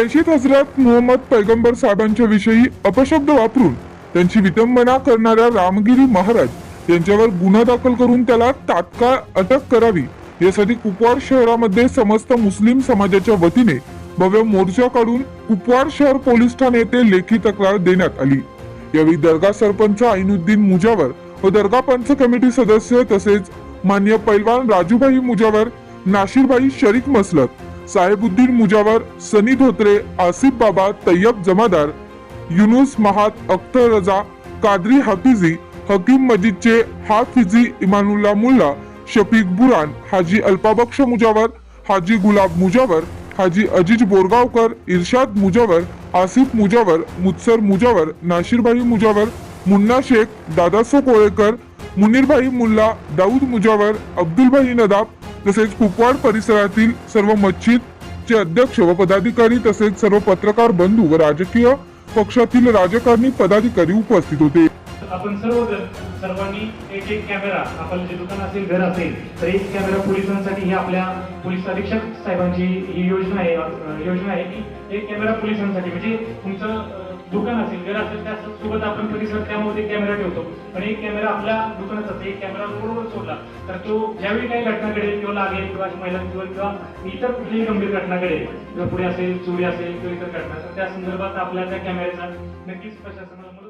प्रेषित हजरत मोहम्मद पैगंबर साहेबांच्या विषयी अपशब्द वापरून त्यांची विटंबना करणाऱ्या रामगिरी महाराज यांच्यावर गुन्हा दाखल करून त्याला तात्काळ अटक करावी यासाठी कुपवाड शहरामध्ये समस्त मुस्लिम समाजाच्या वतीने भव्य मोर्चा काढून कुपवाड शहर पोलीस ठाणे येथे लेखी तक्रार देण्यात आली. यावेळी दर्गा सरपंच आईनुद्दीन मुजावर व दर्गा पंच कमिटी सदस्य तसेच मान्य पैलवान राजूभाई मुजावर नाशिरभाई शरीक मसलत साहेबुद्दीन मुजावर सनी धोत्रे आसिफ बाबा तय्यब जमादार युनुस महात अख्तर रजा कादरी हाफिजी हकीम मजिदचे हाफिजी इमानुल्ला मुल्ला शफीक बुरान हाजी अल्पाबक्ष मुजावर हाजी गुलाब मुजावर हाजी अजीज बोरगावकर इर्शाद मुजावर आसिफ मुजावर मुत्सर मुजावर नाशिरभाई मुजावर मुन्ना शेख दादासो कोळेकर मुनीरभाई मुल्ला दाऊद मुजावर अब्दुलभाई नदाब तसेच कुपवाड परिसरातील सर्व मस्जिदचे अध्यक्ष व पदाधिकारी तसेच सर्व पत्रकार बंधू व राजकीय पक्षातील राजकारणी पदाधिकारी उपस्थित होते. आपण सर्वजण सर्वांनी एक एक कॅमेरा आपलं जे दुकान असेल घर असेल तर एक कॅमेरा पोलिसांसाठी ही आपल्या पोलीस अधीक्षक साहेबांची ही योजना आहे. योजना आहे की एक कॅमेरा पोलिसांसाठी. म्हणजे तुमचं दुकान असेल घर असेल त्या सोबत आपण परिसरात त्यामध्ये कॅमेरा ठेवतो. पण एक कॅमेरा आपल्या दुकानात एक कॅमेरा बरोबर सोडला तर तो ज्यावेळी काही घटना घडेल किंवा लागेल किंवा महिलांवर किंवा इतर कुठलीही गंभीर घटना घडेल किंवा पुढे असेल चोरी असेल किंवा इतर घटना तर त्या संदर्भात आपल्या त्या कॅमेऱ्याचा नक्कीच प्रशासनाला